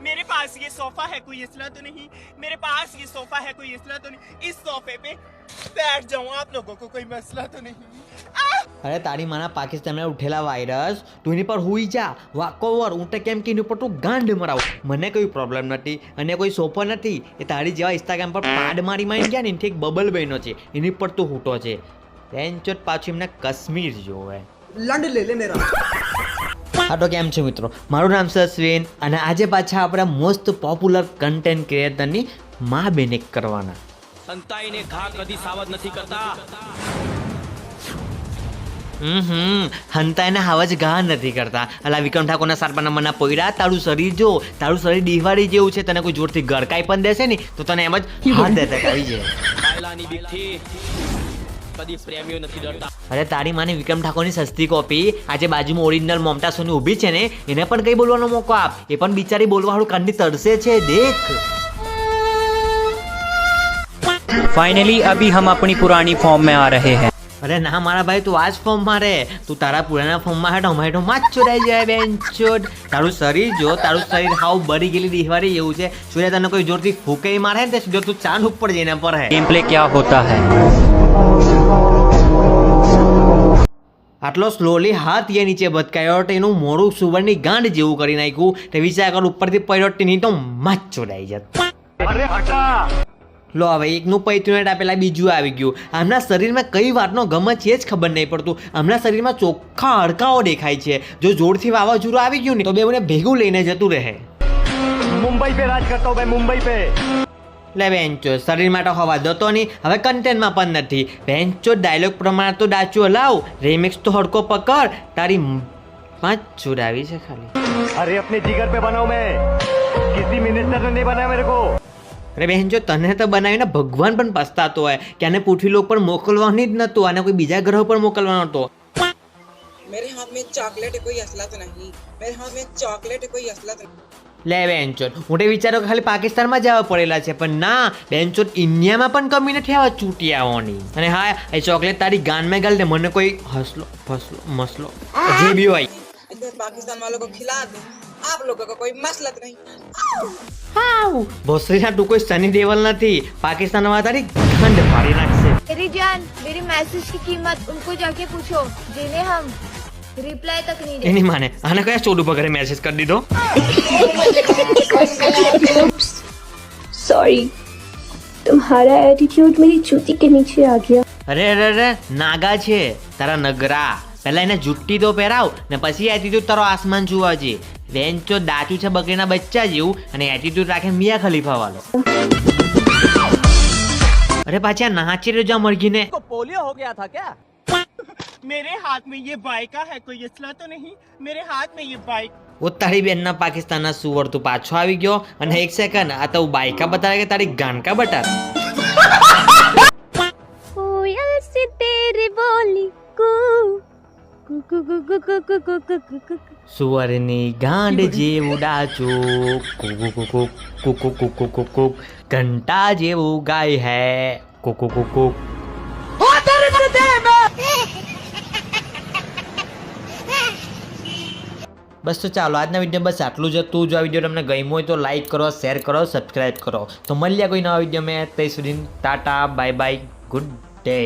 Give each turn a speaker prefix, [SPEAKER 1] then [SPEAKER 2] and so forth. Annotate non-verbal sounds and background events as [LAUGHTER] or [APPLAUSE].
[SPEAKER 1] मेरे पास ये सोफा है कोई इसला तो नहीं मेरे पास ये सोफा है कोई इसला तो नहीं इस सोफे पे बैठ जाऊं आप लोगों को कोई मसला तो नहीं
[SPEAKER 2] અરે તારી માના પાકિસ્તાનમાં ઉઠેલા વાયરસ તું એની પર હુઈ જા વાકોવર હું તો કેમ કે એની ઉપર તું ગાંડ મરાવ મને કોઈ પ્રોબ્લેમ નથી અને કોઈ સોફો નથી એ તારી જેવા ઇન્સ્ટાગ્રામ પર પાડ મારી મારી ગયા ને એનથી એક બબલ બહેનો છે એની પર તું હૂટો છે પેન્ચોટ પાછું એમને કાશ્મીર જોવે
[SPEAKER 3] लंड ले ले मेरा
[SPEAKER 2] હા. તો કેમ છે મિત્રો? મારું નામ છે અશ્વિન અને આજે પાછા આપણે મોસ્ટ પોપ્યુલર કન્ટેન્ટ ક્રિએટરની મા બેને કરવાના.
[SPEAKER 4] સંતાઈને ઘા કદી સાવધ નથી કરતા.
[SPEAKER 2] હમ હંતાઈને હાવજ ઘા નથી કરતા. અલા વિક્રમ ઠાકોરના સારપાના મના પોયડા તારું શરીર જો તારું શરીર દિવાળી જેવું છે તને કોઈ જોરથી ગરકાઈ પણ દેશે ને તો તને એમ જ [LAUGHS] હાથ દેતા આવી જાય.
[SPEAKER 4] કદી પ્રેમીઓ નથી ડરતા.
[SPEAKER 2] અરે તારી માની વિક્રમ ઠાકોરની સસ્તી કોપી આજે બાજુમાં ઓરિજિનલ મમતા સોની ઊભી છે ને એને પણ કઈ બોલવાનો મોકો આપ? એ પણ બિચારી બોલવાળું કંડી તરસે છે દેખ.
[SPEAKER 5] ફાઇનલી અભી હમ આપણી પુરાણી ફોર્મ મેં આ રહે હૈ.
[SPEAKER 2] અરે ના મારા ભાઈ તું આ જ ફોર્મમાં રે તું તારા પુરાના ફોર્મમાં હેઠો હેઠો માં ચોરાઈ જાય બેન ચોટ તારું શરીર જો તારું શરીર હાવ બરી ગયેલી દિવાળી એવું છે. સૂર્ય તને કોઈ જોરથી ફૂકે મારે તે સીધો તું ચાંદ ઉપર જઈને પર હે.
[SPEAKER 5] ગેમ પ્લે ક્યાં હોતા હૈ?
[SPEAKER 2] આટલો સ્લોલી હાથ એ નીચે બતકાયો એનું મોડું સુવર્ણની ગાંઠ જેવું કરી નાખ્યું. તે વિચાર ઉપરથી પડ્યો નહીં તો માચ ચોડાઈ જત. લો હવે એકનું પૈત્રુનેટ આપેલા બીજું આવી ગયું. આમના શરીરમાં કઈ વાતનો ગમ છે એ જ ખબર નહીં પડતું. આમના શરીરમાં ચોખ્ખા હડકાઓ દેખાય છે. જો જોરથી વાવાઝોડું આવી ગયું ને તો બેઉને ભેગું લઈને જતું રહે.
[SPEAKER 6] મુંબઈ પે રાજ કરતા હું મુંબઈ પે.
[SPEAKER 2] લે બેન્ચો શરીરમાં તો હવા દતો નહીં હવે કન્ટેન્ટમાં પણ નથી બેન્ચો ડાયલોગ પ્રમાણે તો ડાચું હલાવ રેમિક્સ તો હડકો પકડ તારી મ- પાંચ ચુરાવી છે ખાલી
[SPEAKER 6] अरे अपने जिगर पे बनाऊं मैं किसी मिनिस्टर ने नहीं बनाया मेरे को
[SPEAKER 2] અરે બહેન જો તને તો બનાવીને ભગવાન પણ પસ્તાતો હોય કે આને પૃથ્વી લોક પર મોકલવાની જ નહોતું આને કોઈ બીજા ગ્રહ પર મોકલવાનો હતો
[SPEAKER 7] मेरे हाथ में चॉकलेट है कोई असला तो नहीं मेरे हाथ में चॉकलेट है कोई असला तो नहीं
[SPEAKER 2] લે બેન્ચોટ હું તો વિચારો કે ખાલી પાકિસ્તાનમાં જ આવવા પડેલા છે પણ ના બેન્ચોટ ઇન્ડિયામાં પણ કમી નથી આવા ચૂંટિયાઓની અને હા એ ચોકલેટ તારી ગાનમાં ગાલ દે મને કોઈ હસલો ફસલો મસલો જે બી હોય
[SPEAKER 7] इधर पाकिस्तान वालों को खिला दे आप लोगों को कोई मसला तो नहीं
[SPEAKER 2] ભોસરીના તું કોઈ સની દેવલ નથી પાકિસ્તાનમાં તારી ખંડ ફાડી નાખશે
[SPEAKER 8] मेरी जान मेरी मैसेज की कीमत उनको जाके पूछो जिन्हें हम રિપ્લાય તક નહીં
[SPEAKER 2] એની માને આને કયા ચોડ ઉપર ઘરે મેસેજ કરી દીધો
[SPEAKER 9] સોરી તમારા એટીટ્યુડ મેરી જૂતી કે નીચે આ ગયા
[SPEAKER 2] અરે અરે અરે નાગા છે તારા નગરા પહેલા એને જુટ્ટી તો પહેરાવ ને પછી એટીટ્યુડ તારો આસમાન જોવા જે વેન્ચો દાચું છે બકરીના બચ્ચા જેવું અને એટીટ્યુડ રાખે મિયા ખલીફા વાળો અરે પાછા નાચી રહ્યો જા મરઘીને
[SPEAKER 4] પોલિયો હો ગયા થા ક્યા
[SPEAKER 1] मेरे हाथ में ये बाइका है कोई असला तो नहीं मेरे हाथ में ये बाइक
[SPEAKER 2] ઉત્તરી બેનના પાકિસ્તાનના સુવર તો પાછો આવી ગયો અને એક સેકન્ડ આ તો બાઈકા બતાવે કે તારી ગાનકા
[SPEAKER 8] બટા કોયલ સે તેરે બોલી કુ
[SPEAKER 2] સુવરની ગાંડ જેવું ડાચો કુક કુક કુક કુક ઘંટા જેવું ગાય હે કુક કુક કુક બસ તો ચાલો, આજના વીડિયો બસ આટલું જ હતું. જો આ વીડિયો તમને ગમ્યો હોય તો લાઈક કરો શેર કરો સબસ્ક્રાઈબ કરો. તો મળ્યા કોઈ નવા વીડિયો મેં. ત્યાં સુધી tata bye bye good day